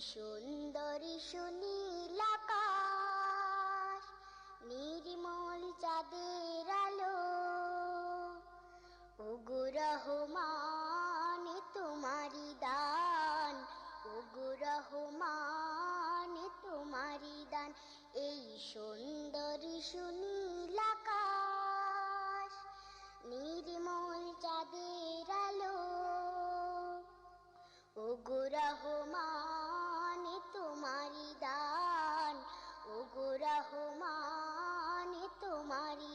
সুন্দরী সুনীল আকাশ, নির্মল চাঁদের আলো। উগুরহ মানে তোমারি দান উগুরহ মানে তোমারি দান। এই সুন্দরী সুনীল আকাশ, নির্মল চাঁদের আলো। উগুরহ রহমান তোমারি দান ও গোরাহমান তোমারি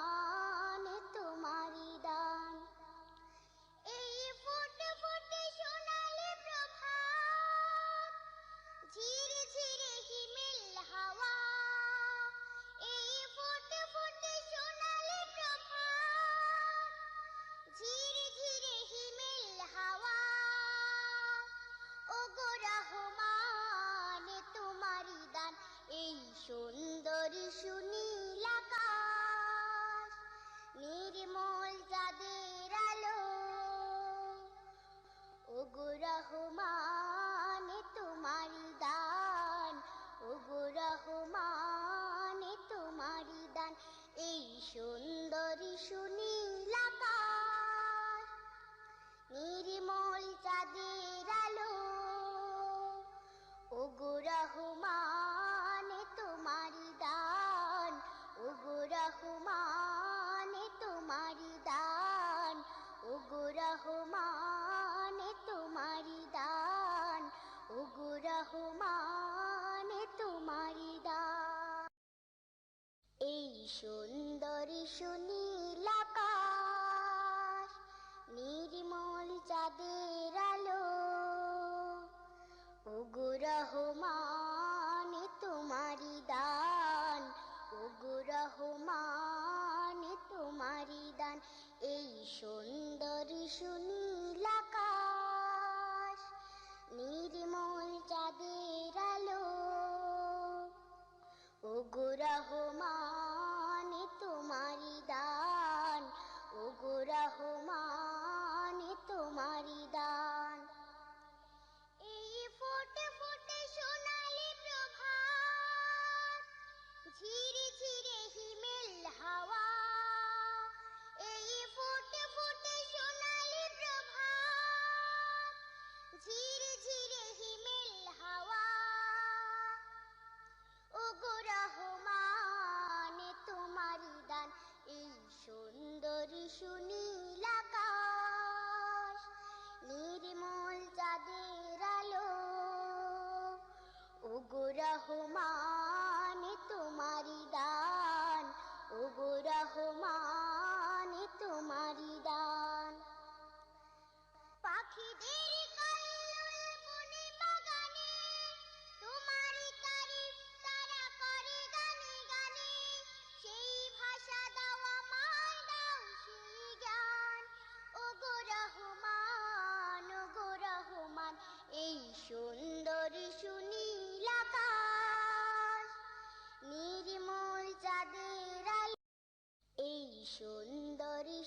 রহমানে তোমারি দা এই সুন্দরী শুনি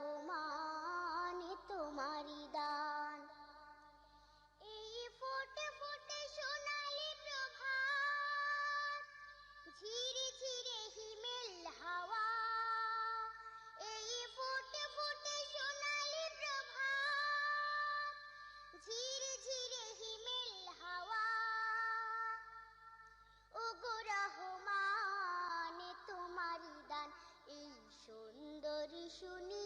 রহমান তোমারি দান। এই ফোটে ফোটে সোনালি প্রভাত, ঝিরে হিমেল হাওয়া। এই ফোটে ফোটে সোনালি প্রভাত, ঝিরে হিমেল হাওয়া। তোমারি দান। এই সুন্দর সুনীল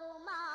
তোমার